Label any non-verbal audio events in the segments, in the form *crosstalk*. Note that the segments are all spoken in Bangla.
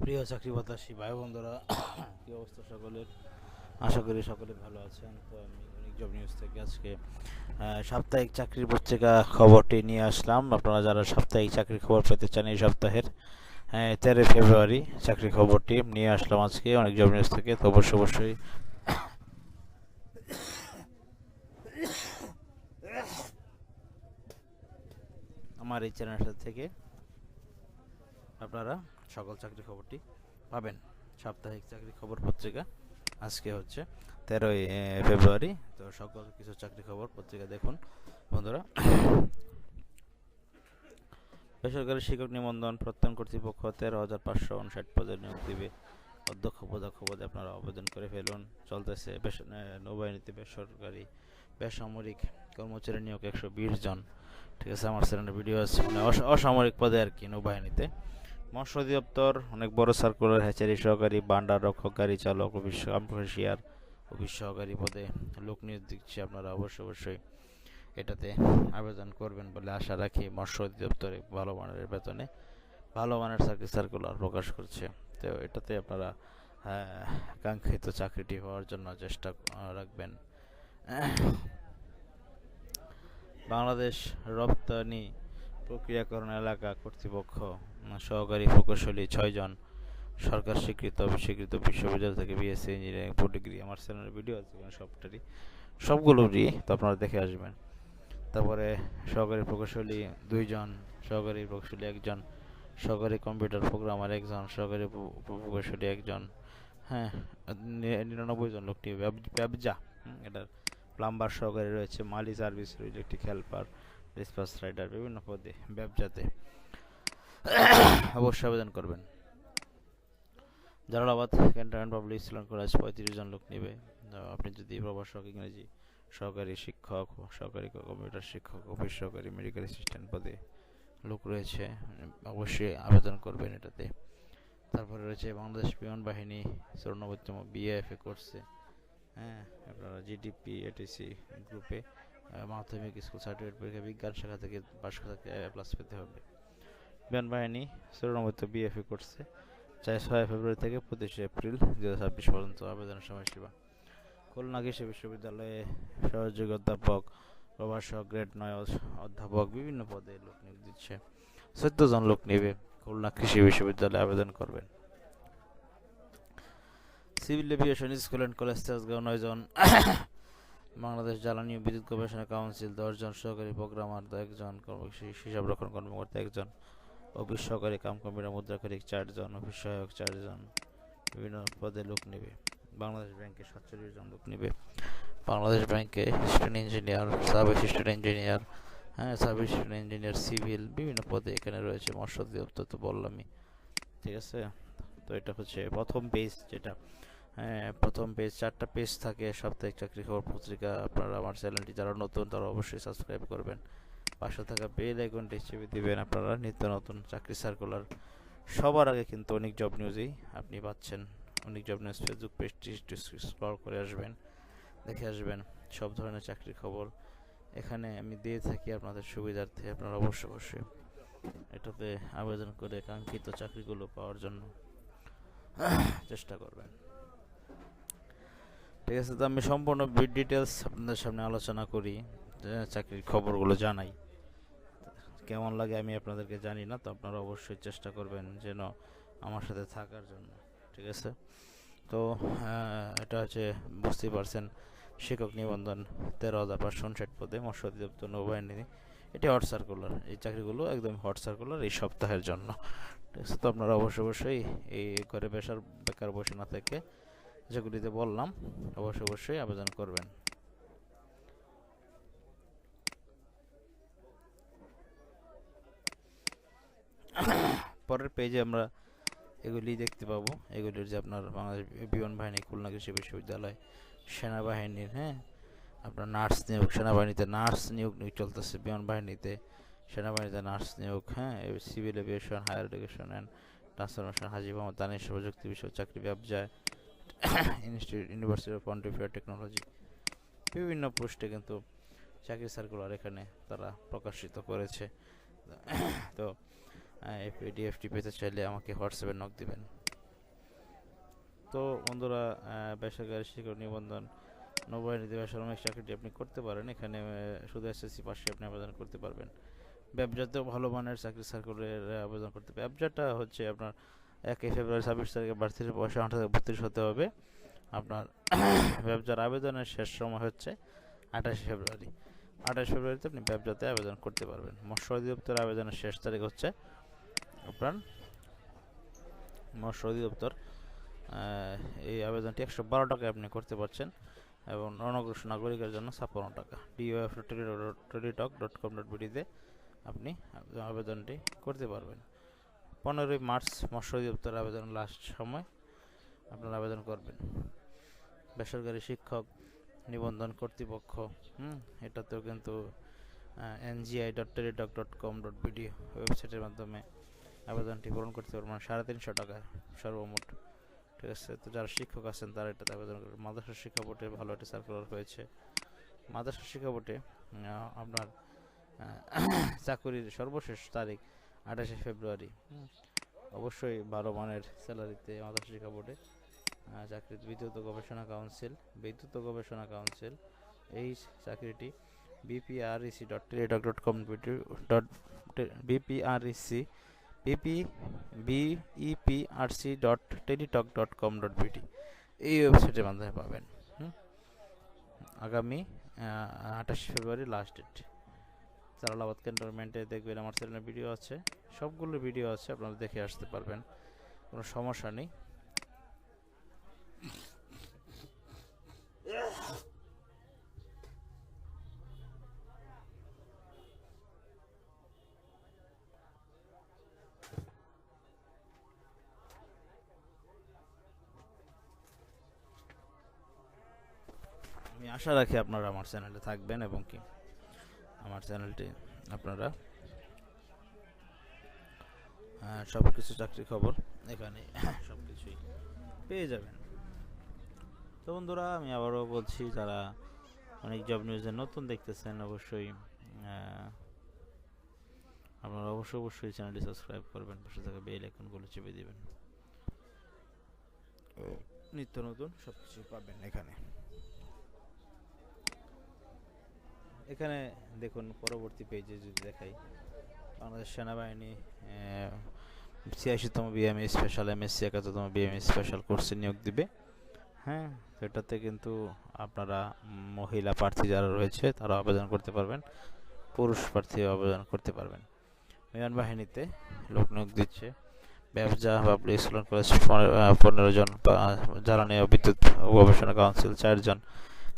প্রিয় চাকরি বাতাসী ভাই বন্ধুরা, *coughs* কী অবস্থা সকলের? আশা করি সকলে ভালো আছেন। তো আমি অনেক জব নিউজ থেকে আজকে সাপ্তাহিক চাকরির পত্রিকা খবরটি নিয়ে আসলাম। আপনারা যারা সাপ্তাহিক চাকরির খবর পেতে চান এই সপ্তাহের তেরোই ফেব্রুয়ারি চাকরির খবরটি নিয়ে আসলাম আজকে অনেক জব নিউজ থেকে। তো অবশ্যই অবশ্যই *coughs* আমার এই চ্যানেলটা থেকে আপনারা সকল চাকরি খবরটি পাবেন। সাপ্তাহিক চাকরি খবর পত্রিকা আজকে হচ্ছে তেরোই ফেব্রুয়ারি। তো সকল কিছু চাকরি খবর পত্রিকা দেখুন বন্ধুরা। বেসরকারি শিক্ষক নিবন্ধন প্রত্যয়ন কর্তৃপক্ষ তেরো হাজার পাঁচশো উনষাট পদে নিয়োগ দিবে। অধ্যক্ষ পদক্ষ পদে আপনারা আবেদন করে ফেলুন। চলতেছে নৌবাহিনীতে বেসরকারি বেসামরিক কর্মচারী নিয়োগ একশো বিশ জন। ঠিক আছে, আমার চ্যানেলে ভিডিও আছে। মানে অস- অসামরিক পদে আর কি নৌবাহিনীতে। মৎস্য অধিদপ্তর অনেক বড় সার্কুলার হ্যাচারি সহকারী বান্ডার রক্ষক গাড়ি চালক অফিস কাম্পেশিয়ার অফিস সহকারী পদে লোক নিয়োগ দিচ্ছে। আপনারা অবশ্যই অবশ্যই এটাতে আবেদন করবেন বলে আশা রাখি মৎস্য অধিদপ্তরে ভালো মানের বেতনে ভালো মানের চাকরি সার্কুলার প্রকাশ করছে। তো এটাতে আপনারা আহ, কাঙ্ক্ষিত চাকরিটি হওয়ার জন্য চেষ্টা রাখবেন। বাংলাদেশ রপ্তানি প্রক্রিয়াকরণ এলাকা কর্তৃপক্ষ সহকারী প্রকৌশলী ছয়জন, সরকার স্বীকৃত অবিস্বীকৃত বিশ্ববিদ্যালয় থেকে বিএসসি ইঞ্জিনিয়ারিং ফোর ডিগ্রি আমার চ্যানেলের ভিডিও আছে সবটারই। সবগুলোরই তো আপনারা দেখে আসবেন। তারপরে সহকারী প্রকৌশলী দুইজন, সহকারী প্রকৌশলী একজন, সহকারী কম্পিউটার প্রোগ্রামার একজন, সহকারী প্রকৌশলী একজন। হ্যাঁ নিরানব্বই জন লোকটি ব্যব- ব্যবজা এটার প্লাম্বার সহকারী রয়েছে, মালি service electric helper dispatch rider বিভিন্ন পদে, ব্যবসাতে অবশ্যই আবেদন করবেন। Jalalabad cantonment public school college পঁয়ত্রিশ জন লোক নেবে। আপনি যদি প্রভাষক ইংরেজি সহকারী শিক্ষক, সহকারী কম্পিউটার শিক্ষক অফিস সহকারী মেডিকেল অ্যাসিস্ট্যান্ট পদে লোক রয়েছে, অবশ্যই আবেদন করবেন এটাতে। তারপরে রয়েছে বাংলাদেশ বিমান বাহিনী, চৌরানব্বইতম বিএফএ করছে হ্যাঁ আপনারা জিডিপি এটিসি গ্রুপে মাধ্যমিক স্কুল সার্টিফিকেট পরীক্ষা, বিজ্ঞান শাখা থেকে পাশ থেকে প্লাস পেতে হবে। বিমান বাহিনী চৌরানব্বইতে বিএফএ করছে। চাই ছয় ফেব্রুয়ারি থেকে পঁচিশে এপ্রিল দু ছাব্বিশ পর্যন্ত আবেদনের সময়সীমা। খুলনা কৃষি বিশ্ববিদ্যালয়ে সহযোগী অধ্যাপক, প্রভাষক গ্রেড নয় অধ্যাপক বিভিন্ন পদে লোক নিয়োগ দিচ্ছে। চোদ্দ জন লোক নেবে। খুলনা কৃষি বিশ্ববিদ্যালয়ে আবেদন করবেন। Civil aviation school and college, Tejgaon নয় জন বাংলাদেশ জ্বালানি ও বিদ্যুৎ গবেষণা কাউন্সিল দশজন সহকারী প্রোগ্রামার একজন হিসাব রক্ষণ কর্মকর্তা, একজন অফিস সহকারী, কাম মুদ্রাকারী চারজন, অফিস সহায়ক চারজন, বিভিন্ন পদে লোক নেবে। বাংলাদেশ ব্যাংকে সাতচল্লিশ জন লোক নেবে। বাংলাদেশ ব্যাংকে assistant engineer sub assistant engineer হ্যাঁ সাব অ্যাসিস্ট্যান্ট ইঞ্জিনিয়ার সিভিল বিভিন্ন পদে এখানে রয়েছে মৎস্য অধিদপ্তর তো বললামই। ঠিক আছে? তো এটা হচ্ছে প্রথম পেজ যেটা। প্রথম পেজ চারটা পেজ থাকে, সাপ্তাহিক চাকরি খবর পত্রিকা, আপনারা আমার চ্যানেলটি যারা নতুন, তারা অবশ্যই সাবস্ক্রাইব করবেন। পাশে থাকা বেল আইকনটি চেপে দিবেন, আপনারা নিত্য নতুন চাকরি সার্কুলার সবার আগে কিন্তু অনেক জব নিউজেই আপনি পাচ্ছেন। অনেক জব নিউজ ফেসবুক পেজটি স্ক্রল করে আসবেন, দেখে আসবেন সব ধরনের চাকরির খবর। এখানে আমি দিয়ে থাকি আপনাদের সুবিধার্থে, আপনারা অবশ্যই অবশ্যই এটাতে আবেদন করে কাঙ্ক্ষিত চাকরিগুলো পাওয়ার জন্য চেষ্টা করবেন। ঠিক আছে, তো আমি সম্পূর্ণ ডিটেলস আপনাদের সামনে আলোচনা করি চাকরির খবরগুলো জানাই। কেমন লাগে আমি আপনাদেরকে জানি না, তো আপনারা অবশ্যই চেষ্টা করবেন যেন আমার সাথে থাকার জন্য, ঠিক আছে? তো এটা হচ্ছে বুঝতেই পারছেন, শিক্ষক নিবন্ধন তেরো হাজার পাঁচশো উনষাট পদে মৎস্য অধিদপ্তর নৌবাহিনী, এটি হট সার্কুলার এই চাকরিগুলো একদম হট সার্কুলার এই সপ্তাহের জন্য, ঠিক আছে? তো আপনারা অবশ্যই অবশ্যই এই করে বেসার বেকার বসে না থেকে যেগুলিতে বললাম, অবশ্যই অবশ্যই আবেদন করবেন। পরের পেজে আমরা এগুলি দেখতে পাবো। এগুলির যে আপনার বাংলাদেশ বিমান বাহিনী খুলনা কৃষি বিশ্ববিদ্যালয় সেনাবাহিনীর হ্যাঁ? আপনার নার্স নিয়োগ, সেনাবাহিনীতে নার্স নিয়োগ নিয়োগ চলতেছে বিমান বাহিনীতে। সেনাবাহিনীতে নার্স নিয়োগ হ্যাঁ? Civil aviation higher education and transformation Haji Mohammad Danish প্রযুক্তি বিষয় চাকরি ব্যবসায়। ইনস্টিটিউট ইউনিভার্সিটি অফ পন্টিফিয়ার টেকনোলজি বিভিন্ন পোস্টে কিন্তু চাকরি সার্কুলার এখানে তারা প্রকাশিত করেছে। *coughs* তো পিডিএফটি পেতে চাইলে আমাকে হোয়াটসঅ্যাপে নক দিবেন। তো, বন্ধুরা বেসরকারি শিক্ষক নিবন্ধন নৌবাহিনীতে বেসামরিক চাকরিটি আপনি করতে পারেন। এখানে শুধু এসএসসি পাশে আপনি আবেদন করতে পারবেন। ব্যবসাতেও ভালো মানের চাকরি সার্কুলের আবেদন করতে হবে। ব্যবসাটা হচ্ছে আপনার একই ফেব্রুয়ারি ছাব্বিশ তারিখে বার্ষিক বয়স আঠারো থেকে বত্রিশ হতে হবে। আপনার *coughs* ব্যবসার আবেদনের শেষ সময় হচ্ছে আঠাশে ফেব্রুয়ারি। আঠাশ ফেব্রুয়ারিতে আপনি ব্যবসাতে আবেদন করতে পারবেন। মৎস্য অধিদপ্তর আবেদনের শেষ তারিখ হচ্ছে আপনার মৎস্য অধিদপ্তর এই আবেদনটি একশো বারো টাকায় আপনি করতে পারছেন এবং অনগ্রসর নাগরিকের জন্য ছাপ্পান্ন টাকা। DOF Teletalk dot com dot বিডিতে আপনি আবেদনটি করতে পারবেন। পনেরোই মার্চ মৎস্য অধিদপ্তর আবেদন লাস্ট সময় আপনারা আবেদন করবেন। বেসরকারি শিক্ষক নিবন্ধন কর্তৃপক্ষ, হুম, এটাতেও কিন্তু NGI dot Teletalk dot com dot BD ওয়েবসাইটের মাধ্যমে আবেদনটি পূরণ করতে পারবেন। মানে সাড়ে তিনশো টাকা সর্বমোট, ঠিক আছে? তো যারা শিক্ষক আছেন তারা এটাতে আবেদন করবেন। মাদ্রাসা শিক্ষা বোর্ডে ভালো একটা সার্কুলার হয়েছে। মাদ্রাসা শিক্ষা বোর্ডে আপনার *coughs* চাকুরির সর্বশেষ তারিখ আঠাশে ফেব্রুয়ারি। হুম। অবশ্যই ভালো মানের স্যালারিতে মাদ্রাসা শিক্ষা বোর্ডে আহ, চাকরির বিদ্যুৎ গবেষণা কাউন্সিল বিদ্যুৎ গবেষণা কাউন্সিল এই চাকরিটি BPREC dot Teletalk dot com dot BPREC BP BEPRC dot Teletalk dot com dot BD এই ওয়েবসাইটের মাধ্যমে পাবেন। আগামী আঠাশে ফেব্রুয়ারি লাস্ট ডেট জালালাবাদ ক্যান্টনমেন্টে দেখবেন আমার চ্যানেলে ভিডিও আছে। সবগুলো ভিডিও আছে, আপনারা দেখে আসতে পারবেন। কোনো সমস্যা নেই। আমি আশা রাখি আপনারা আমার চ্যানেলে থাকবেন এবং কি আমার চ্যানেলটি আপনারা সব কিছু চাকরি খবর এখানে *coughs* সব কিছুই পেয়ে যাবেন। তো বন্ধুরা, আমি আবারও বলছি, যারা অনেক জব নিউজে নতুন দেখতেছেন, অবশ্যই আপনারা অবশ্যই অবশ্যই চ্যানেলটি সাবস্ক্রাইব করবেন, পাশে থাকা বেল আইকনগুলো চেপে দিবেন। নিত্য নতুন সব কিছু পাবেন এখানে। এখানে দেখুন, পরবর্তী পেজে যদি দেখাই, বাংলাদেশ সেনাবাহিনী ছিয়াশিতম বিএমএ স্পেশাল এম এমএসসি একাত্তরতম বিএমএ স্পেশাল কোর্সে নিয়োগ দিবে। হ্যাঁ সেটাতে কিন্তু আপনারা মহিলা প্রার্থী যারা রয়েছে, তারা আবেদন করতে পারবেন, পুরুষ প্রার্থী আবেদন করতে পারবেন। বিমান বাহিনীতে লোক নিয়োগ দিচ্ছে। ব্যবসা পাবলিক স্কুল কলেজ পনেরো জন জ্বালানি ও বিদ্যুৎ গবেষণা কাউন্সিল চারজন।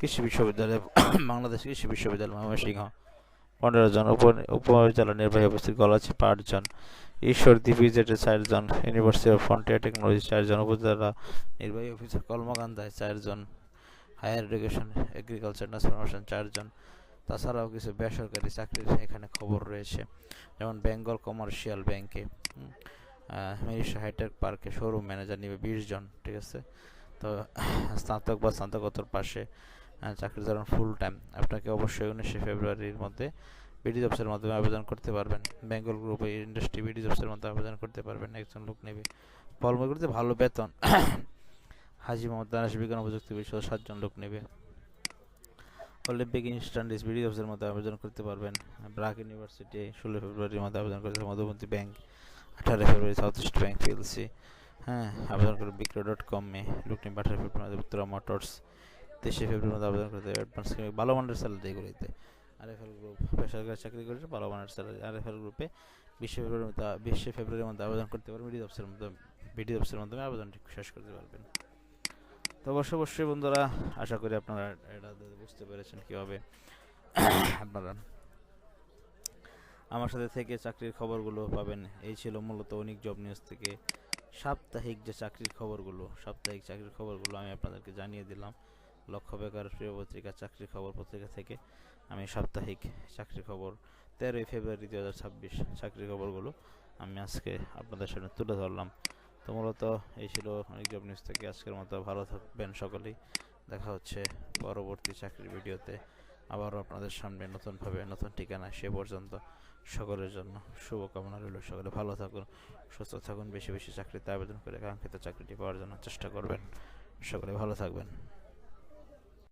কৃষি বিশ্ববিদ্যালয়, *coughs* বাংলাদেশ কৃষি বিশ্ববিদ্যালয় ময়মনসিংহ। পনেরো জন উপ উপজেলা নির্বাহী অফিসের গলাচি পাঁচজন ঈশ্বর ডিভিজেটে চারজন ইউনিভার্সিটি অফ ফ্রন্টিয়ার টেকনোলজি চারজন উপজেলা নির্বাহী অফিসার কলমাকান্দায় চারজন হায়ার এডুকেশন এগ্রিকালচার ট্রান্সফরমেশন চারজন তাছাড়াও কিছু বেসরকারি চাকরির এখানে খবর রয়েছে। যেমন বেঙ্গল কমার্শিয়াল ব্যাংকে মিনিস্টার হাইটেক পার্কে শোরুম ম্যানেজার নিবে বিশ জন, ঠিক আছে? তো, স্নাতক বা স্নাতকোত্তর পাশে আহ, চাকরি ধরুন ফুল টাইম আপনাকে অবশ্যই উনিশে ফেব্রুয়ারির মধ্যে বিডি জবসের মাধ্যমে আবেদন করতে পারবেন। বেঙ্গল গ্রুপ ইন্ডাস্ট্রি বিডি জবসের মধ্যে আবেদন করতে পারবেন একজন লোক নেবে। ফলমগুলিতে ভালো বেতন। *coughs* হাজি মোহাম্মদ দানাশ বিজ্ঞান প্রযুক্তি বিষয় সাতজন লোক নেবে। অলিম্পিক ইনস্ট্যান্ডিস বিডি জবসের মধ্যে আবেদন করতে পারবেন। ব্রাক ইউনিভার্সিটি ষোলো ফেব্রুয়ারির মধ্যে আবেদন করতে মধুমতি ব্যাংক আঠারো ফেব্রুয়ারি সাউথ ইস্ট ব্যাংক পিএলসি হ্যাঁ আবেদন করে বিক্রয় ডট কমে লুকনি আঠারো ফেব্রুয়ারি উত্তরা মোটরস তেইশে ফেব্রুয়ারি মধ্যে আবেদন করতে অ্যাডভান্স ভালো মানের স্যালারি এগুলিতে। আরএফএল গ্রুপ বেসরকারি চাকরি করেছে, ভালো মানের স্যালারি আরএফএল গ্রুপে বিশে ফেব্রুয়ারির মধ্যে বিশে ফেব্রুয়ারির মধ্যে আবেদন করতে পারবেন। বিডি অফিসের মধ্যে বিডি অফিসের মাধ্যমে আবেদনটি শেষ করতে পারবেন। তো অবশ্যই অবশ্যই বন্ধুরা, আশা করি আপনারা এটা বুঝতে পেরেছেন কীভাবে *coughs* আপনারা আমার সাথে থেকে চাকরির খবরগুলো পাবেন। এই ছিল মূলত অনেক জব নিউজ থেকে সাপ্তাহিক যে চাকরির খবরগুলো, সাপ্তাহিক চাকরির খবরগুলো আমি আপনাদেরকে জানিয়ে দিলাম। লক্ষ্য বেকার প্রিয় পত্রিকা চাকরির খবর পত্রিকা থেকে আমি সাপ্তাহিক চাকরির খবর তেরোই ফেব্রুয়ারি দু হাজার ছাব্বিশ চাকরির খবরগুলো আমি আজকে আপনাদের সামনে তুলে ধরলাম। তো মূলত এই ছিল অনেক জব নিউজ থেকে। আজকের মতো ভালো থাকবেন সকলেই। দেখা হচ্ছে পরবর্তী চাকরির ভিডিওতে। আবারও আপনাদের সামনে নতুনভাবে নতুন ঠিকানা সে পর্যন্ত। সকলের জন্য শুভকামনা রইল। সকলে ভালো থাকুন, সুস্থ থাকুন, বেশি বেশি চাকরিতে আবেদন করে কাঙ্ক্ষিত চাকরিটি পাওয়ার জন্য চেষ্টা করবেন। সকলে ভালো থাকবেন।